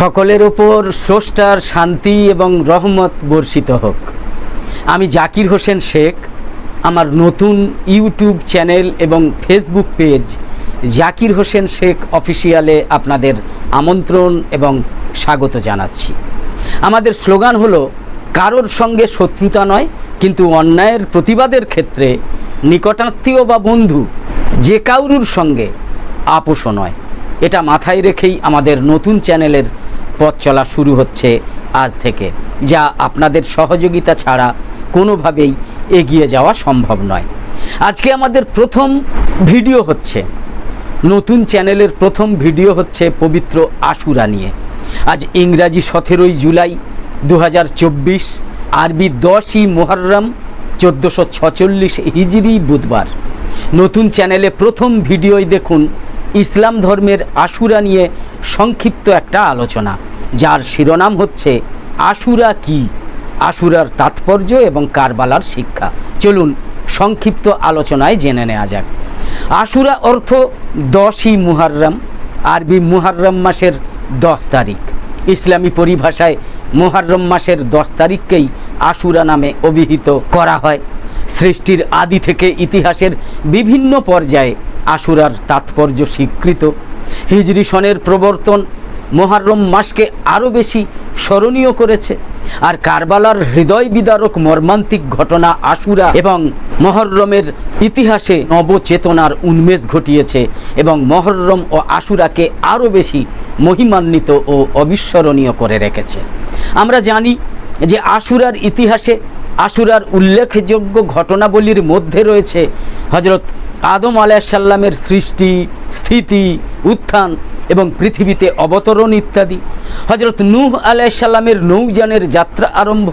সকলের ওপর স্রষ্টার শান্তি এবং রহমত বর্ষিত হোক। আমি জাকির হোসেন শেখ, আমার নতুন ইউটিউব চ্যানেল এবং ফেসবুক পেজ জাকির হোসেন শেখ অফিসিয়ালে আপনাদের আমন্ত্রণ এবং স্বাগত জানাচ্ছি। আমাদের স্লোগান হলো, কারোর সঙ্গে শত্রুতা নয়, কিন্তু অন্যায়ের প্রতিবাদের ক্ষেত্রে নিকটাত্মীয় বা বন্ধু যে কাউরুর সঙ্গে আপোষও নয়। এটা মাথায় রেখেই আমাদের নতুন চ্যানেলের পথ চলা শুরু হচ্ছে আজ থেকে, যা আপনাদের সহযোগিতা ছাড়া কোনোভাবেই এগিয়ে যাওয়া সম্ভব নয়। আজকে আমাদের প্রথম ভিডিও হচ্ছে, নতুন চ্যানেলের প্রথম ভিডিও হচ্ছে পবিত্র আশুরা নিয়ে। আজ ইংরাজি সতেরোই জুলাই দু হাজার চব্বিশ, আরবি দশই মোহররম চোদ্দোশো ছচল্লিশ হিজড়ি বুধবার। নতুন চ্যানেলে প্রথম ভিডিওই দেখুন ইসলাম ধর্মের আশুরা নিয়ে সংক্ষিপ্ত একটা আলোচনা। যার শিরোনাম হচ্ছে আশুরা কি? আশুরার তাৎপর্য এবং কারবালার শিক্ষা। চলুন সংক্ষিপ্ত আলোচনায় জেনে নেওয়া যাক। আশুরা অর্থ দশই মুহাররম, আরবি মুহাররম মাসের দশ তারিখ। ইসলামী পরিভাষায় মুহাররম মাসের দশ তারিখকেই আশুরা নামে অভিহিত করা হয়। সৃষ্টির আদি থেকে ইতিহাসের বিভিন্ন পর্যায়ে আশুরার তাৎপর্য স্বীকৃত। হিজরি সনের প্রবর্তন মহারম মাসকে আরও বেশি স্মরণীয় করেছে। আর কারবালার হৃদয় বিদারক মর্মান্তিক ঘটনা আশুরা এবং মহরমের ইতিহাসে নবচেতনার উন্মেষ ঘটিয়েছে এবং মহরম ও আশুরাকে আরও বেশি মহিমান্বিত ও অবিস্মরণীয় করে রেখেছে। আমরা জানি যে আশুরার ইতিহাসে আশুরার উল্লেখযোগ্য ঘটনাবলীর মধ্যে রয়েছে হজরত আদম আলাইসাল্লামের সৃষ্টি, স্থিতি, উত্থান এবং পৃথিবীতে অবতরণ ইত্যাদি। হজরত নূহ আলাইসাল্লামের নৌযানের যাত্রা আরম্ভ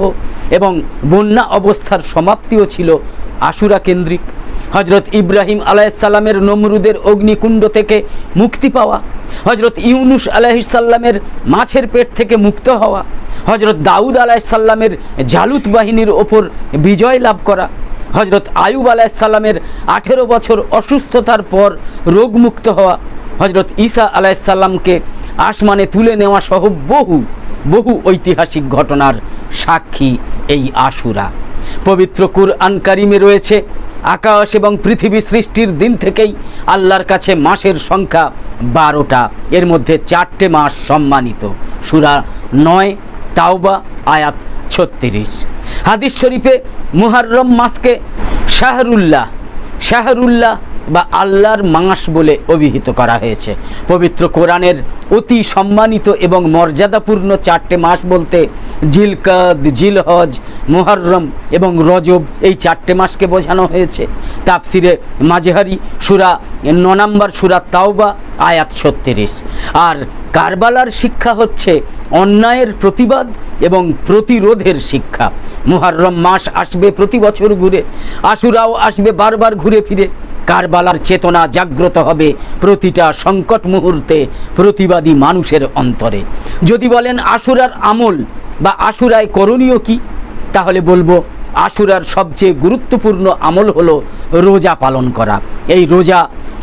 এবং বন্যা অবস্থার সমাপ্তিও ছিল আশুরা কেন্দ্রিক। হজরত ইব্রাহিম আলাইসাল্লামের নমরুদের অগ্নিকুণ্ড থেকে মুক্তি পাওয়া। হজরত ইউনুস আলাইসাল্লামের মাছের পেট থেকে মুক্ত হওয়া। হজরত দাউদ আলাইসাল্লামের জালুত বাহিনীর ওপর বিজয় লাভ করা। হজরত আয়ুব আলাইসাল্লামের আঠেরো বছর অসুস্থতার পর রোগমুক্ত হওয়া। হজরত ঈসা আলাইসাল্লামকে আসমানে তুলে নেওয়া সহ বহু বহু ঐতিহাসিক ঘটনার সাক্ষী এই আশুরা। পবিত্র কুরআন কারিমে রয়েছে, আকাশ এবং পৃথিবী সৃষ্টির দিন থেকেই আল্লাহর কাছে মাসের সংখ্যা বারোটা। এর মধ্যে চারটে মাস সম্মানিত। সুরা নয়, তাওবা, আয়াত ছত্রিশ। হাদিস শরীফে মুহাররম মাসকে শাহরুল্লাহ শাহরুল্লাহ বা আল্লাহর মাস বলে অভিহিত করা হয়েছে। পবিত্র কোরআনের অতি সম্মানিত এবং মর্যাদাপূর্ণ চারটে মাস বলতে জিলকাদ, জিলহজ, মুহররম এবং রজব এই চারটে মাসকে বোঝানো হয়েছে। তাপসিরে মাঝহারি সুরা ন নম্বর সুরা তাওবা, আয়াত ছত্রিশ। আর কারবালার শিক্ষা হচ্ছে অন্যায়ের প্রতিবাদ এবং প্রতিরোধের শিক্ষা। মুহররম মাস আসবে প্রতি বছর ঘুরে, আশুরাও আসবে বারবার ঘুরে ফিরে। কারবালার চেতনা জাগ্রত হবে প্রতিটা সংকট মুহূর্তে প্রতিবাদী মানুষের অন্তরে। যদি বলেন আশুরার আমল বা আশুরায় করণীয় কি, তাহলে বলব আশুরার সবচেয়ে গুরুত্বপূর্ণ আমল হলো রোজা পালন করা। এই রোজা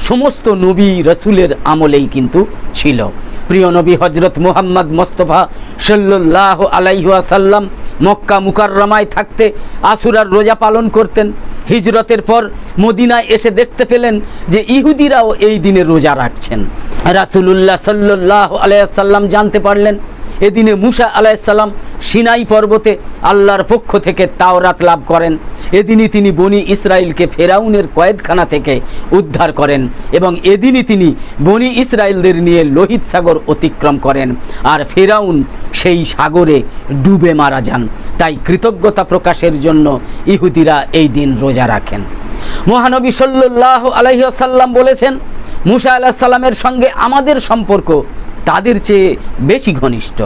সমস্ত নবী রসুলের আমলেই কিন্তু ছিল। প্রিয় নবী হজরত মুহাম্মদ মোস্তফা সাল্লাহ আলাইহাসাল্লাম মক্কা মুকাররমায় থাকতে আশুরার রোজা পালন করতেন। হিজরতের পর মদিনায় এসে দেখতে পেলেন যে ইহুদিরাও এই দিনে রোজা রাখছেন। রাসুলুল্লাহ সাল্লাহ আলাইসাল্লাম জানতে পারলেন এদিনে মুসা আলাইসাল্লাম সিনাই পর্বতে আল্লাহর পক্ষ থেকে তাওরাত লাভ করেন। এদিনই তিনি বনি ইসরায়েলকে ফেরাউনের কয়েদখানা থেকে উদ্ধার করেন এবং এদিনই তিনি বনি ইসরায়েলদের নিয়ে লোহিত সাগর অতিক্রম করেন আর ফেরাউন সেই সাগরে ডুবে মারা যান। তাই কৃতজ্ঞতা প্রকাশের জন্য ইহুদিরা এই দিন রোজা রাখেন। মহানবী সাল্লাহ আলহিসাল্লাম বলেছেন, মুসা আলাহ সাল্লামের সঙ্গে আমাদের সম্পর্ক তাদের চেয়ে বেশি ঘনিষ্ঠ।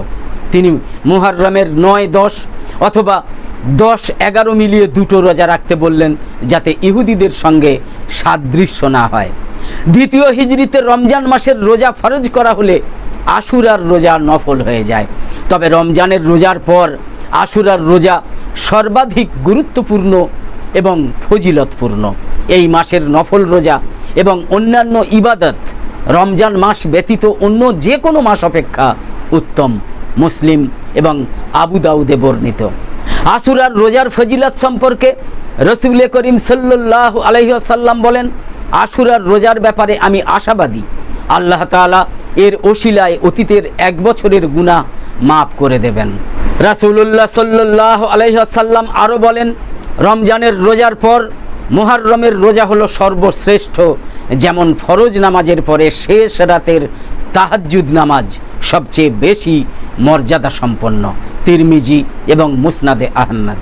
তিনি মুহাররমের নয়, দশ অথবা দশ, এগারো মিলিয়ে দুটো রোজা রাখতে বললেন যাতে ইহুদিদের সঙ্গে সাদৃশ্য না হয়। দ্বিতীয় হিজড়িতে রমজান মাসের রোজা ফরজ করা হলে আশুরার রোজা নফল হয়ে যায়। তবে রমজানের রোজার পর আশুরার রোজা সর্বাধিক গুরুত্বপূর্ণ এবং ফজিলতপূর্ণ। এই মাসের নফল রোজা এবং অন্যান্য ইবাদত রমজান মাস ব্যতীত অন্য যে কোনো মাস অপেক্ষা উত্তম, মুসলিম এবং আবু দাউদে বর্ণিত। আশুরার রোজার ফজিলত সম্পর্কে রসুল করিম সাল্লাহ আলহিহাসাল্লাম বলেন আশুরার রোজার ব্যাপারে আমি আশাবাদী। আল্লাহ তাআলা এর ওশিলায় অতীতের এক বছরের গুণা মাফ করে দেবেন। রাসুল্লাহ সাল্লাহ আলহিহাসাল্লাম আরও বলেন, রমজানের রোজার পর মুহাররমের রোজা হলো সর্বশ্রেষ্ঠ। যেমন ফরজ নামাজের পরে শেষ রাতের তাহাজ্জুদ নামাজ সবচেয়ে বেশি মর্যাদা সম্পন্ন তিরমিজি এবং মুসনাদে আহমদ।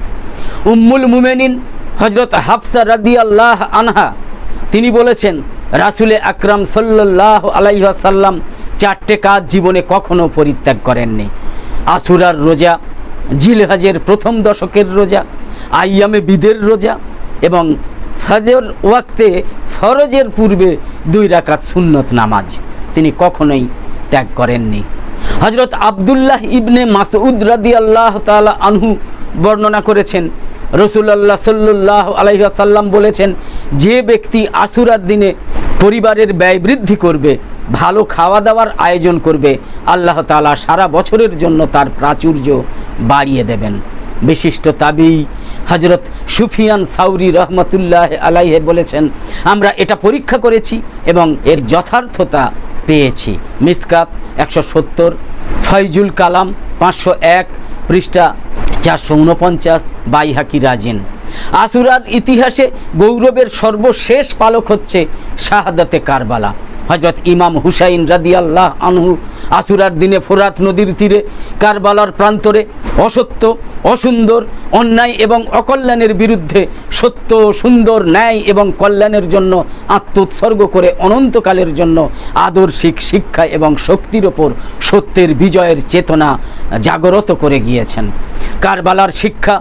উম্মুল মুমেনিন হজরত হাফসা রাদি আল্লাহ আনহা, তিনি বলেছেন, রাসুলে আকরাম সাল্লাহ আলাইসাল্লাম চারটে কাজ জীবনে কখনো পরিত্যাগ করেননি। আসুরার রোজা, জিলহাজের প্রথম দশকের রোজা আইয়ামে বিদের রোজা এবং ফজর ওয়াক্তে ফরজের পূর্বে দুই রাকাত সুন্নত নামাজ তিনি কখনোই ত্যাগ করেননি। হজরত আবদুল্লাহ ইবনে মাসউদ রাদি আল্লাহ তালা আনহু বর্ণনা করেছেন রসুল্লাহ সাল্লাহ আলাইসাল্লাম বলেছেন, যে ব্যক্তি আশুরার দিনে পরিবারের ব্যয় বৃদ্ধি করবে, ভালো খাওয়া দাওয়ার আয়োজন করবে, আল্লাহ তালা সারা বছরের জন্য তার প্রাচুর্য বাড়িয়ে দেবেন। বিশিষ্ট তাবি হজরত সুফিয়ান সাউরি রহমতুল্লাহ আলাইহে বলেছেন, আমরা এটা পরীক্ষা করেছি এবং এর যথার্থতা পেয়েছি। মিসকাত একশো সত্তর, ফয়জুল কালাম পাঁচশো এক, পৃষ্ঠা চারশো উনপঞ্চাশ, বাইহাকি রাজিন। আসুরার ইতিহাসে গৌরবের সর্বশেষ পালক হচ্ছে শাহাদাতে কারবালা। হজরত ইমাম হুসাইন রাদিয়াল্লাহ আনহু আসুরার দিনে ফোরাত নদীর তীরে, কারবালার প্রান্তরে অসত্য, অসুন্দর, অন্যায় এবং অকল্যাণের বিরুদ্ধে সত্য, সুন্দর, ন্যায় এবং কল্যাণের জন্য, আত্মোৎসর্গ করে অনন্তকালের জন্য আদর্শিক শিক্ষা এবং শক্তির ওপর সত্যের বিজয়ের চেতনা জাগ্রত করে গিয়েছেন। কারবালার শিক্ষা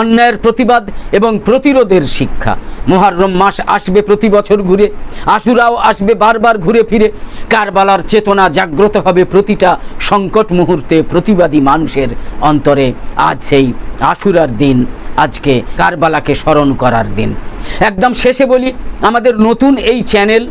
অন্যায়ের প্রতিবাদ এবং প্রতিরোধের শিক্ষা। মোহারম মাস আসবে প্রতি বছর ঘুরে, আশুরাও আসবে বারবার ঘুরে ফিরে। কারবালার চেতনা জাগ্রত হবে প্রতিটা সংকট মুহূর্তে প্রতিবাদী মানুষের অন্তরে। আজ সেই আশুরার দিন, আজকে কারবালাকে স্মরণ করার দিন। একদম শেষে বলি, আমাদের নতুন এই চ্যানেল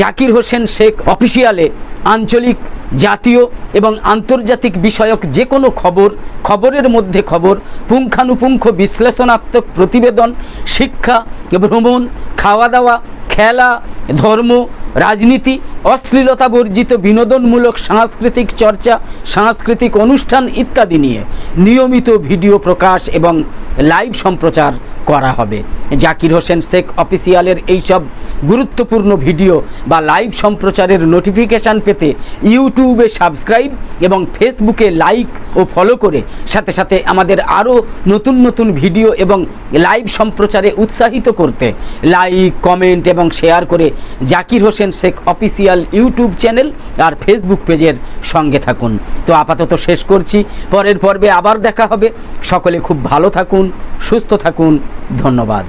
জাকির হোসেন শেখ অফিসিয়ালে আঞ্চলিক, জাতীয় এবং আন্তর্জাতিক বিষয়ক যে কোনো খবর, খবরের মধ্যে খবর, পুঙ্খানুপুঙ্খ বিশ্লেষণাত্মক প্রতিবেদন, শিক্ষা, ভ্রমণ খাওয়া দাওয়া খেলা, ধর্ম, রাজনীতি, অশ্লীলতা বর্জিত বিনোদনমূলক সাংস্কৃতিক চর্চা, সাংস্কৃতিক অনুষ্ঠান ইত্যাদি নিয়ে নিয়মিত ভিডিও প্রকাশ এবং লাইভ সম্প্রচার করা হবে। জাকির হোসেন শেখ অফিসিয়ালের এইসব গুরুত্বপূর্ণ ভিডিও বা লাইভ সম্প্রচারের নোটিফিকেশান পেতে ইউটিউবে সাবস্ক্রাইব এবং ফেসবুকে লাইক ও ফলো করে সাথে সাথে আমাদের আরও নতুন নতুন ভিডিও এবং লাইভ সম্প্রচারে উৎসাহিত করতে। লাইক কমেন্ট এবং শেয়ার করে Zakir Hossain Sheikh official YouTube channel আর ফেসবুক পেজের সঙ্গে থাকুন। তো আপাতত শেষ করছি। পরের পর্বে আবার দেখা হবে। সকলে খুব ভালো থাকুন, সুস্থ থাকুন। ধন্যবাদ।